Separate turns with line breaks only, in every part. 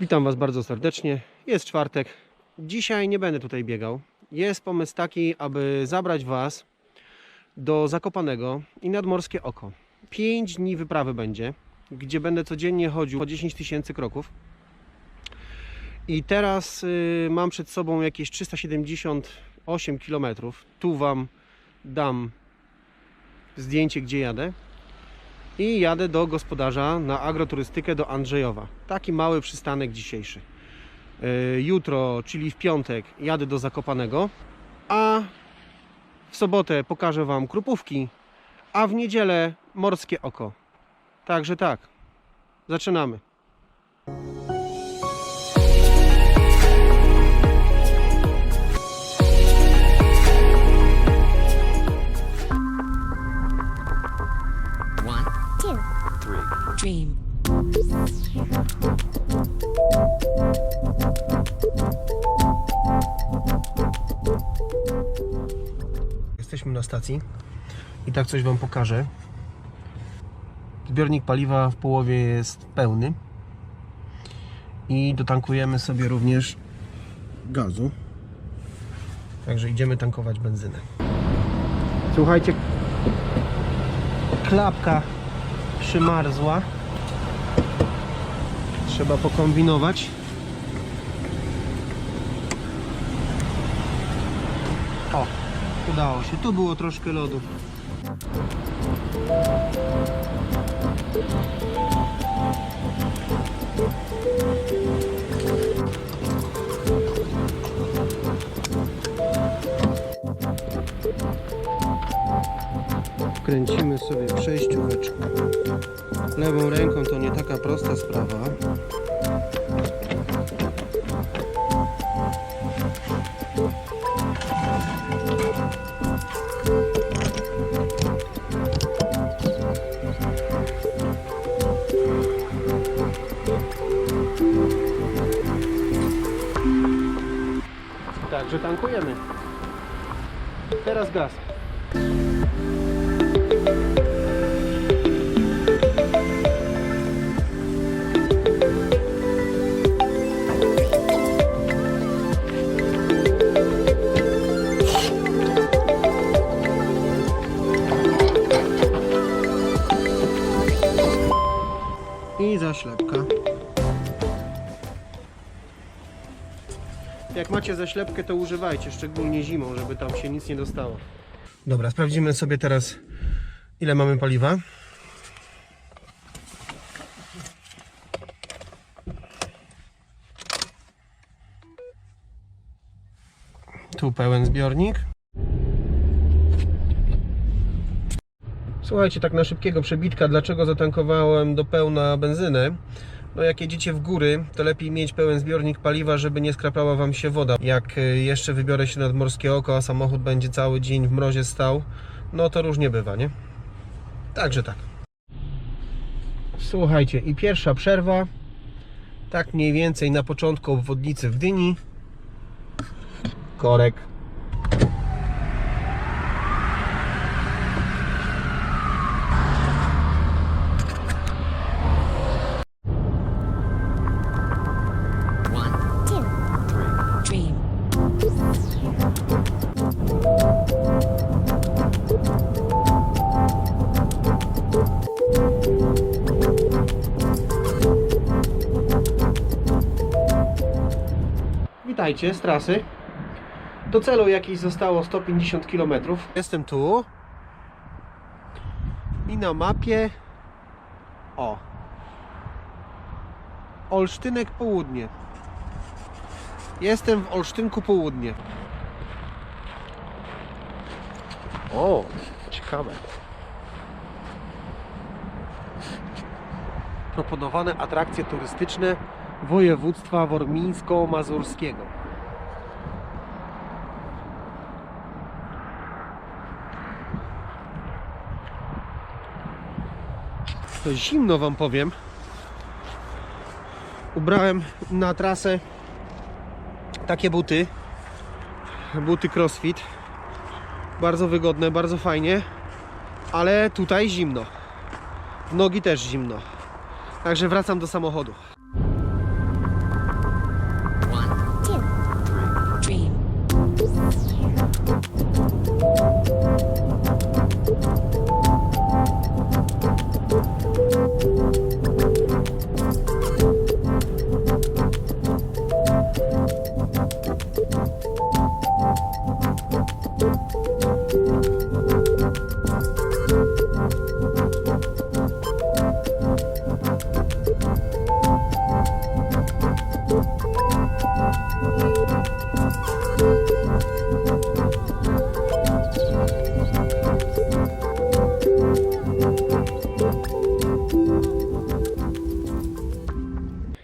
Witam Was bardzo serdecznie. Jest czwartek. Dzisiaj nie będę tutaj biegał. Jest pomysł taki, aby zabrać Was do Zakopanego i nadmorskie oko. 5 dni wyprawy będzie, gdzie będę codziennie chodził po 10 tysięcy kroków. I teraz y, mam przed sobą jakieś 378 km. Tu Wam dam zdjęcie, gdzie jadę. I jadę do gospodarza na agroturystykę do Andrzejowa. Taki mały przystanek dzisiejszy. Yy, Jutro, czyli w piątek, jadę do Zakopanego, a w sobotę pokażę Wam Krupówki, a w niedzielę Morskie Oko. Także tak, zaczynamy.
Dream.
Jesteśmy na stacji i tak coś Wam pokażę. Zbiornik paliwa w połowie jest pełny i dotankujemy sobie również gazu. Także idziemy tankować benzynę. Słuchajcie, klapka przymarzła. Trzeba pokombinować. O, udało się. Tu było troszkę lodu. Kręcimy sobie przejścióweczkę. Lewą ręką to nie taka prosta sprawa. Także tankujemy. Teraz gaz. Jak macie zaślepkę, to używajcie, szczególnie zimą, żeby tam się nic nie dostało. Dobra, sprawdzimy sobie teraz, ile mamy paliwa. Tu pełen zbiornik. Słuchajcie, tak na szybkiego przebitka, dlaczego zatankowałem do pełna benzynę? No jak jedziecie w góry, to lepiej mieć pełen zbiornik paliwa, żeby nie skraplała Wam się woda. Jak y, jeszcze wybiorę się nad Morskie Oko, a samochód będzie cały dzień w mrozie stał, no to różnie bywa, nie? Także tak. Słuchajcie, i pierwsza przerwa, tak mniej więcej na początku obwodnicy w Dyni. Korek. Witajcie z trasy. Do celu jakieś zostało 150 km. Jestem tu. I na mapie. O. Olsztynek południe. Jestem w Olsztynku południe. O, ciekawe. Proponowane atrakcje turystyczne województwa warmińsko-mazurskiego. To zimno wam powiem. Ubrałem na trasę takie buty. Buty CrossFit. Bardzo wygodne, bardzo fajnie. Ale tutaj zimno. Nogi też zimno. Także wracam do samochodu.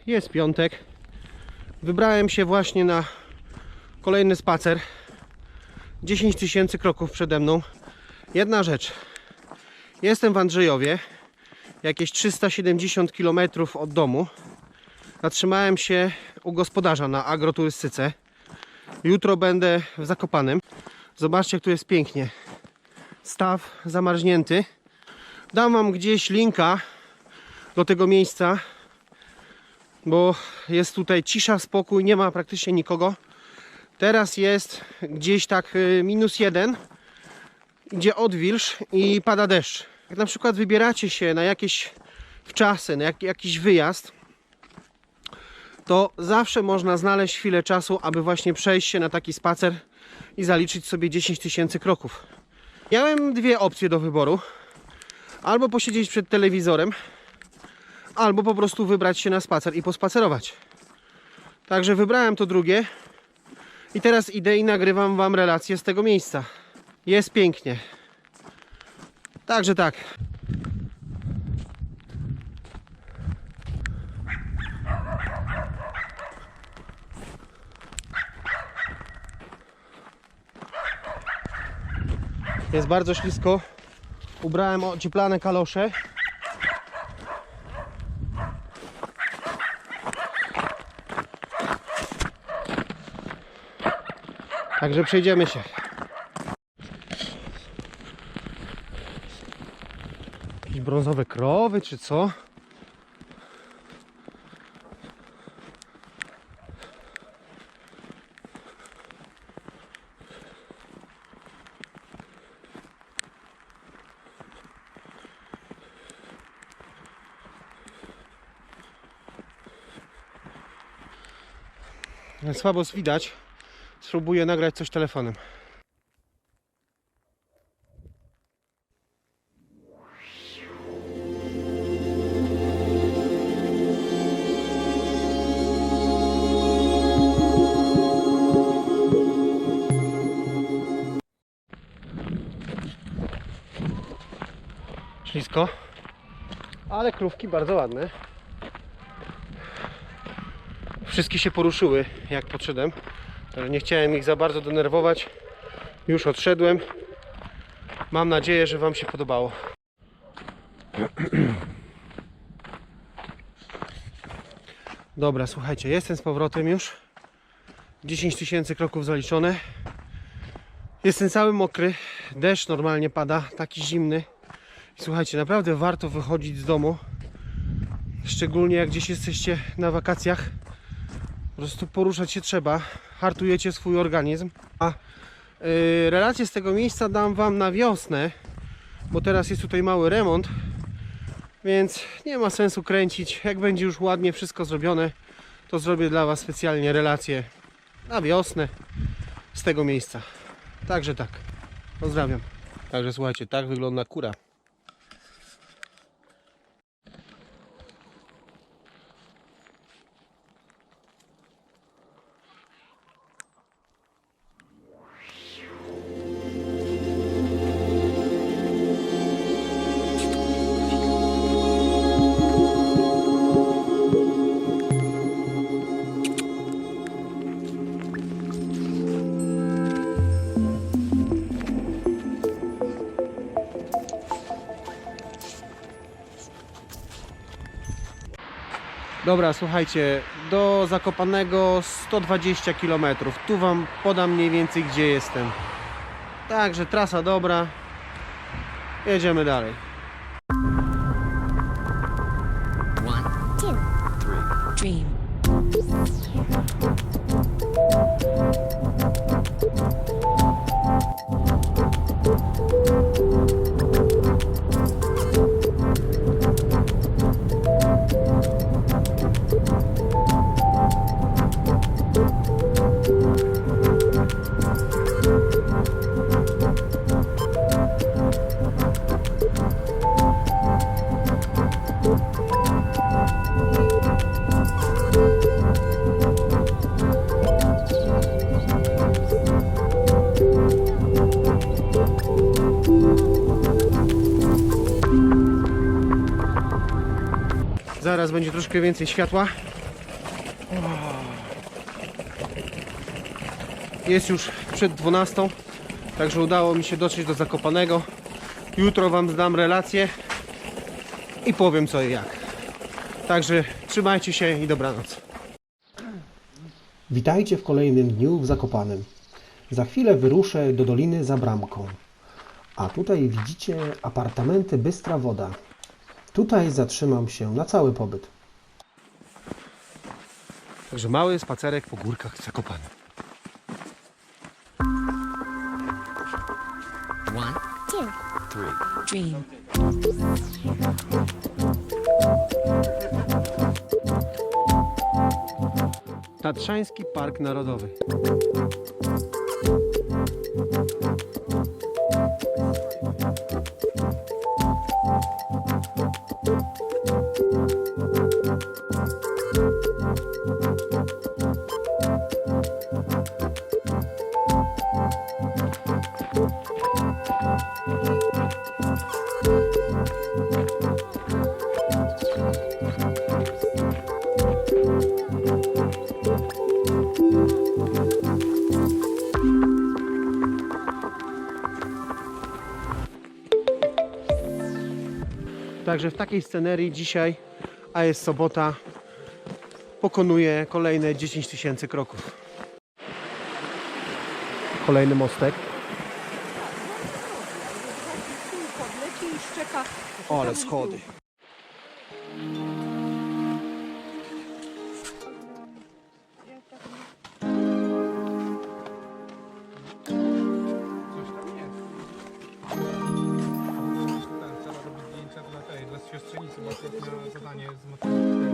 Jest piątek. Wybrałem się właśnie na kolejny spacer. 10 tysięcy kroków przede mną. Jedna rzecz. Jestem w Andrzejowie, jakieś 370 km od domu. Zatrzymałem się u gospodarza na agroturystyce. Jutro będę w Zakopanem. Zobaczcie, jak tu jest pięknie. Staw zamarznięty. Dam wam gdzieś linka do tego miejsca, bo jest tutaj cisza, spokój, nie ma praktycznie nikogo. Teraz jest gdzieś tak y, minus jeden, idzie odwilż i pada deszcz. Jak na przykład wybieracie się na jakieś wczasy, na jak, jakiś wyjazd, to zawsze można znaleźć chwilę czasu, aby właśnie przejść się na taki spacer i zaliczyć sobie 10 tysięcy kroków. Miałem dwie opcje do wyboru. Albo posiedzieć przed telewizorem, albo po prostu wybrać się na spacer i pospacerować. Także wybrałem to drugie i teraz idę i nagrywam Wam relację z tego miejsca. Jest pięknie. Także tak. Jest bardzo ślisko. Ubrałem ocieplane kalosze. Także przejdziemy się. Jakieś brązowe krowy, czy co? Słabo widać. Spróbuję nagrać coś telefonem. Ślisko, ale krówki bardzo ładne. Wszystkie się poruszyły jak podszedłem. Nie chciałem ich za bardzo denerwować. Już odszedłem. Mam nadzieję, że Wam się podobało. Dobra, słuchajcie, jestem z powrotem już. 10 tysięcy kroków zaliczone. Jestem cały mokry. Deszcz normalnie pada, taki zimny. Słuchajcie, naprawdę warto wychodzić z domu. Szczególnie jak gdzieś jesteście na wakacjach. Po prostu poruszać się trzeba. Hartujecie swój organizm. A yy, relację z tego miejsca dam Wam na wiosnę, bo teraz jest tutaj mały remont, więc nie ma sensu kręcić. Jak będzie już ładnie wszystko zrobione, to zrobię dla Was specjalnie relację na wiosnę z tego miejsca. Także tak. Pozdrawiam. Także słuchajcie, tak wygląda kura. Dobra, słuchajcie, do Zakopanego 120 km. Tu Wam podam mniej więcej gdzie jestem. Także trasa dobra. Jedziemy dalej.
One,
two,
three. Dream.
Teraz będzie troszkę więcej światła. Jest już przed 12, także udało mi się dotrzeć do Zakopanego. Jutro Wam zdam relację i powiem co i jak. Także trzymajcie się i dobranoc. Witajcie w kolejnym dniu w Zakopanem. Za chwilę wyruszę do Doliny za bramką. A tutaj widzicie apartamenty Bystra Woda. Tutaj zatrzymam się na cały pobyt. Także mały spacerek po górkach Zakopanem.
One,
two,
three. Dream.
Tatrzański Park Narodowy. Także w takiej scenerii dzisiaj, a jest sobota, pokonuje kolejne 10 tysięcy kroków. Kolejny mostek. O, ale schody.
Zadanie z matematyki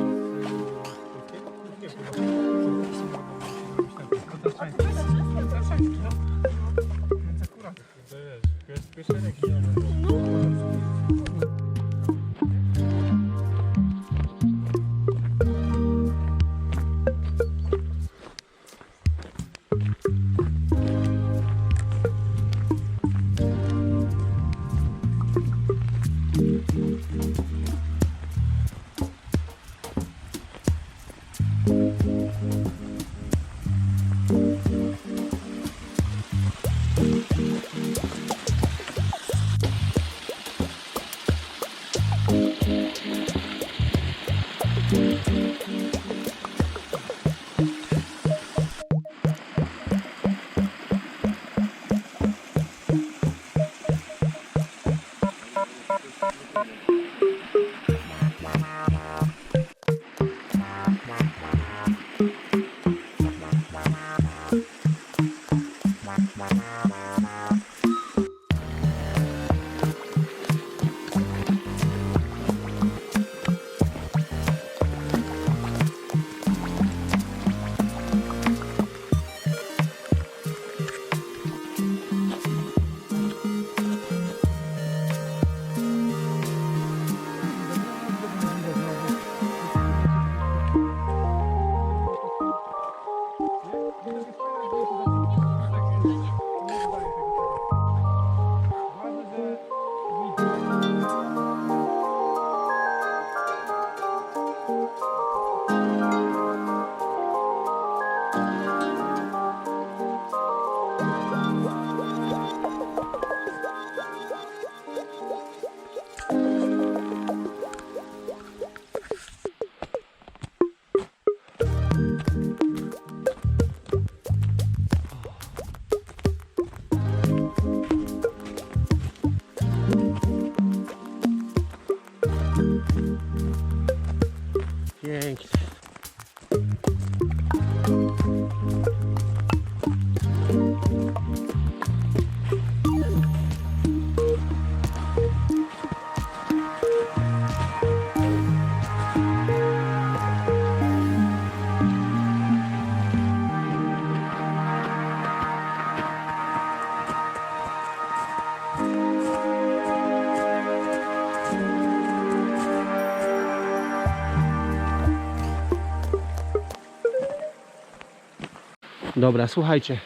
Dobra, słuchajcie.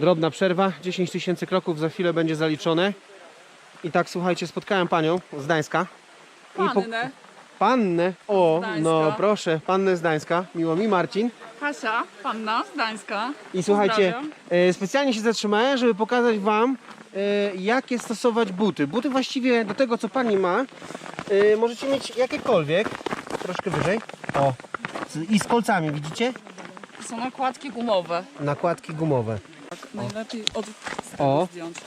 Drobna przerwa, 10 tysięcy kroków za chwilę będzie zaliczone. I tak, słuchajcie, spotkałem panią z Gdańska. I
Pannę.
Pannę. O,
Gdańska.
no proszę, pannę z Gdańska. Miło mi, Marcin.
Kasia, panna z Gdańska.
I słuchajcie,
Pozdrawiam.
e, specjalnie się zatrzymałem, żeby pokazać Wam, e, jakie stosować buty. Buty właściwie do tego, co Pani ma, e, możecie mieć jakiekolwiek. Troszkę wyżej. O, z- i z kolcami, widzicie?
Są nakładki gumowe.
Nakładki gumowe.
Tak, najlepiej od
O.
tego zdjąć. O.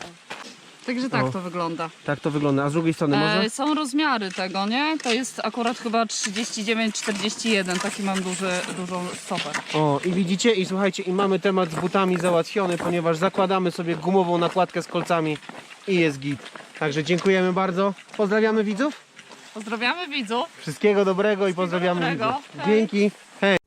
Także tak
O.
to wygląda.
Tak to wygląda. A z drugiej strony może?
E, są rozmiary tego, nie? To jest akurat chyba 39-41. Taki mam duży, dużą stopę.
O, i widzicie, i słuchajcie, i mamy temat z butami załatwiony, ponieważ zakładamy sobie gumową nakładkę z kolcami i jest git. Także dziękujemy bardzo. Pozdrawiamy widzów.
Pozdrawiamy widzów.
Wszystkiego dobrego i pozdrawiamy
dobrego.
widzów.
Hej.
Dzięki. Hej.